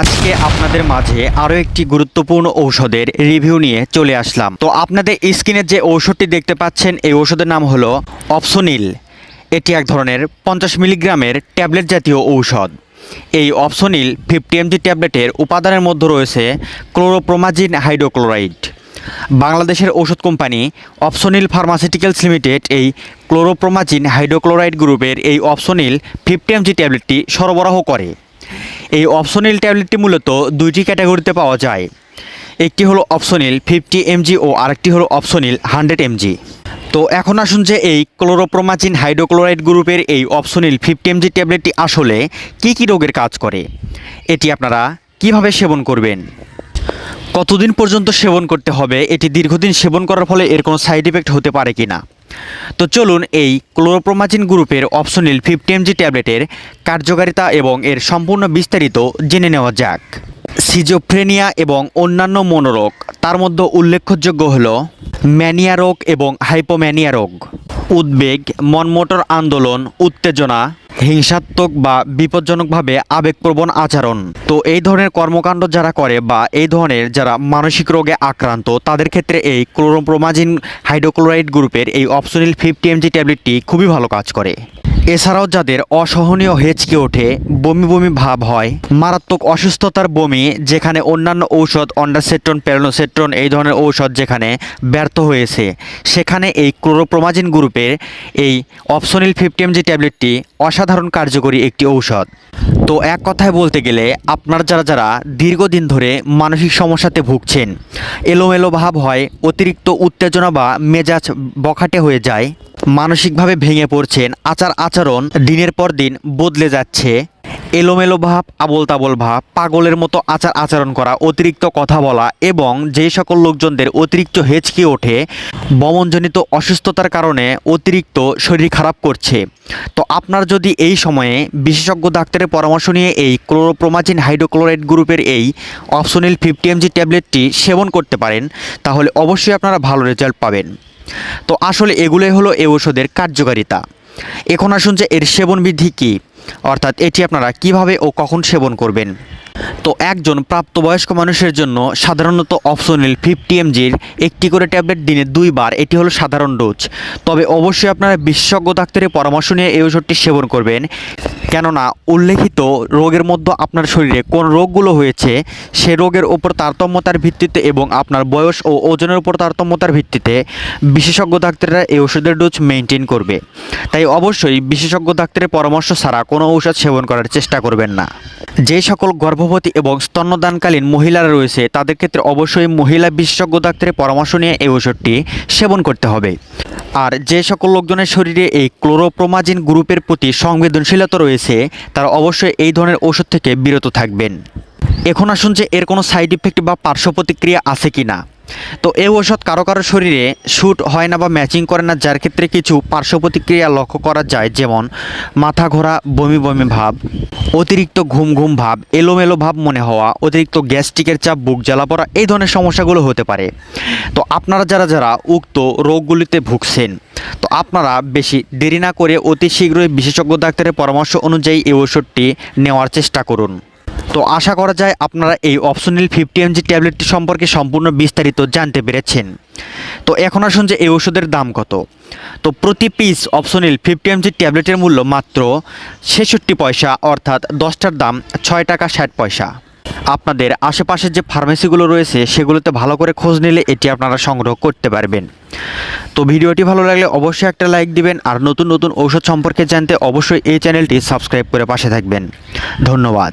আজকে আপনাদের মাঝে আরও একটি গুরুত্বপূর্ণ ঔষধের রিভিউ নিয়ে চলে আসলাম। তো আপনাদের স্ক্রিনে যে ঔষধটি দেখতে পাচ্ছেন, এই ঔষধের নাম হলো অপসোনিল। এটি এক ধরনের পঞ্চাশ মিলিগ্রামের ট্যাবলেট জাতীয় ঔষধ। এই অপসোনিল ফিফটি এমজি ট্যাবলেটের উপাদানের মধ্যে রয়েছে ক্লোরোপ্রোমাজিন হাইড্রোক্লোরাইড। বাংলাদেশের ঔষধ কোম্পানি অপসোনিল ফার্মাসিউটিক্যালস লিমিটেড এই ক্লোরোপ্রোমাজিন হাইড্রোক্লোরাইড গ্রুপের এই অপসোনিল ফিফটি এমজি ট্যাবলেটটি সরবরাহ করে। এই অপশনিল ট্যাবলেটটি মূলত দুইটি ক্যাটাগরিতে পাওয়া যায়। একটি হলো অপশনিল ফিফটি এমজি ও আরেকটি হলো অপশনিল হান্ড্রেড এমজি। তো এখন আসুন যে এই ক্লোরোপ্রোমাচিন হাইড্রোক্লোরাইড গ্রুপের এই অপশনিল ফিফটি এমজি ট্যাবলেটটি আসলে কি কি রোগের কাজ করে? এটি আপনারা কীভাবে সেবন করবেন? কতদিন পর্যন্ত সেবন করতে হবে? এটি দীর্ঘদিন সেবন করার ফলে এর কোনো সাইড এফেক্ট হতে পারে কি না তো চলুন এই ক্লোরোপ্রোমাজিন গ্রুপের অপশনিল ফিফটি এমজি ট্যাবলেটের কার্যকারিতা এবং এর সম্পূর্ণ বিস্তারিত জেনে নেওয়া যাক। সিজোফ্রেনিয়া এবং অন্যান্য মনোরোগ, তার মধ্যে উল্লেখযোগ্য হল ম্যানিয়া রোগ এবং হাইপোম্যানিয়া রোগ। উদ্বেগ, মনমোটর আন্দোলন, উত্তেজনা হিংসাত্মক বা বিপজ্জনকভাবে আবেগপ্রবণ আচরণ। তো এই ধরনের কর্মকাণ্ড যারা করে বা এই ধরনের যারা মানসিক রোগে আক্রান্ত, তাদের ক্ষেত্রে এই ক্লোরোপ্রোমাজিন হাইড্রোক্লোরাইড গ্রুপের এই অপশনিল ফিফটি এমজি ট্যাবলেটটি খুবই ভালো কাজ করে। এছাড়াও যাদের অসহনীয় হেঁচকে ওঠে, বমি বমি ভাব হয়, মারাত্মক অসুস্থতার বমি, যেখানে অন্যান্য ঔষধ অন্ডারসেট্রন প্যারোনোসেট্রন, এই ধরনের ঔষধ যেখানে ব্যর্থ হয়েছে, সেখানে এই ক্লোরোপ্রোমাজিন গ্রুপের এই অপশনিল ফিফটি এমজি ট্যাবলেটটি অসাধারণ কার্যকরী একটি ঔষধ। তো এক কথায় বলতে গেলে আপনার যারা যারা দীর্ঘদিন ধরে মানসিক সমস্যাতে ভুগছেন, এলোমেলো ভাব হয়, অতিরিক্ত উত্তেজনা বা মেজাজ বখাটে হয়ে যায়, মানসিকভাবে ভেঙে পড়ছেন আচার আচরণ দিনের পর দিন বদলে যাচ্ছে এলোমেলো ভাব আবল তাবল ভাব, পাগলের মতো আচার আচরণ করা, অতিরিক্ত কথা বলা এবং যে সকল লোকজনদের অতিরিক্ত হেঁচকে ওঠে, বমনজনিত অসুস্থতার কারণে অতিরিক্ত শরীর খারাপ করছে। তো আপনার যদি এই সময়ে বিশেষজ্ঞ ডাক্তারের পরামর্শ নিয়ে এই ক্লোরোপ্রোমাজিন হাইড্রোক্লোরাইড গ্রুপের এই অপশনিল ফিফটি এমজি ট্যাবলেটটি সেবন করতে পারেন, তাহলে অবশ্যই আপনারা ভালো রেজাল্ট পাবেন। তো আসলে এগুলোই হলো এ ওষুধের কার্যকারিতা। এখন আসুন যে এর সেবন বিধি কী? অর্থাৎ এটি আপনারা কীভাবে ও কখন সেবন করবেন? তো একজন প্রাপ্তবয়স্ক মানুষের জন্য সাধারণত অপশনিল ফিফটি এমজির একটি করে ট্যাবলেট দিনে দুইবার, এটি হলো সাধারণ ডোজ। তবে অবশ্যই আপনারা বিশেষজ্ঞ ডাক্তারের পরামর্শ নিয়ে এই ওষুধটি সেবন করবেন। কেননা উল্লেখিত রোগের মধ্যে আপনার শরীরে কোন রোগগুলো হয়েছে, সে রোগের ওপর তারতম্যতার ভিত্তিতে এবং আপনার বয়স ও ওজনের উপর তারতম্যতার ভিত্তিতে বিশেষজ্ঞ ডাক্তাররা এই ওষুধের ডোজ মেনটেন করবে। তাই অবশ্যই বিশেষজ্ঞ ডাক্তারের পরামর্শ ছাড়া কোনো ঔষধ সেবন করার চেষ্টা করবেন না। যে সকল গর্ভবতী এবং স্তন্যদানকালীন মহিলারা রয়েছে, তাদের ক্ষেত্রে অবশ্যই মহিলা বিশেষজ্ঞ ডাক্তারের পরামর্শ নিয়ে এই ওষুধটি সেবন করতে হবে। আর যে সকল লোকজনের শরীরে এই ক্লোরোপ্রোমাজিন গ্রুপের প্রতি সংবেদনশীলতা রয়েছে, তারা অবশ্যই এই ধরনের ওষুধ থেকে বিরত থাকবেন। এখন আসুন যে এর কোনো সাইড ইফেক্ট বা পার্শ্ব প্রতিক্রিয়া আছে কি না তো এই ওষুধ কারও কারও শরীরে শ্যুট হয় না বা ম্যাচিং করে না, যার ক্ষেত্রে কিছু পার্শ্ব প্রতিক্রিয়া লক্ষ্য করা যায়, যেমন মাথা ঘোরা, বমি বমি ভাব, অতিরিক্ত ঘুম ঘুম ভাব, এলোমেলো ভাব মনে হওয়া, অতিরিক্ত গ্যাস্ট্রিকের চাপ, বুক জ্বালা পড়া, এই ধরনের সমস্যাগুলো হতে পারে। তো আপনারা যারা যারা উক্ত রোগগুলিতে ভুগছেন, তো আপনারা বেশি দেরি না করে অতি শীঘ্রই বিশেষজ্ঞ ডাক্তারের পরামর্শ অনুযায়ী এই ওষুধটি নেওয়ার চেষ্টা করুন। তো আশা করা যায় আপনারা এই অপশনাল ফিফটি এমজি ট্যাবলেটটি সম্পর্কে সম্পূর্ণ বিস্তারিত জানতে পেরেছেন। তো এখন আসুন যে এই ওষুধের দাম কত। তো প্রতি পিস অপশনাল ফিফটি এমজি ট্যাবলেটের মূল্য মাত্র ছেষট্টি পয়সা, অর্থাৎ দশটার দাম ছয় টাকা ষাট পয়সা। আপনাদের আশেপাশের যে ফার্মেসিগুলো রয়েছে, সেগুলোতে ভালো করে খোঁজ নিলে এটি আপনারা সংগ্রহ করতে পারবেন। তো ভিডিওটি ভালো লাগলে অবশ্যই একটা লাইক দিবেন, আর নতুন নতুন ঔষধ সম্পর্কে জানতে অবশ্যই এই চ্যানেলটি সাবস্ক্রাইব করে পাশে থাকবেন। ধন্যবাদ।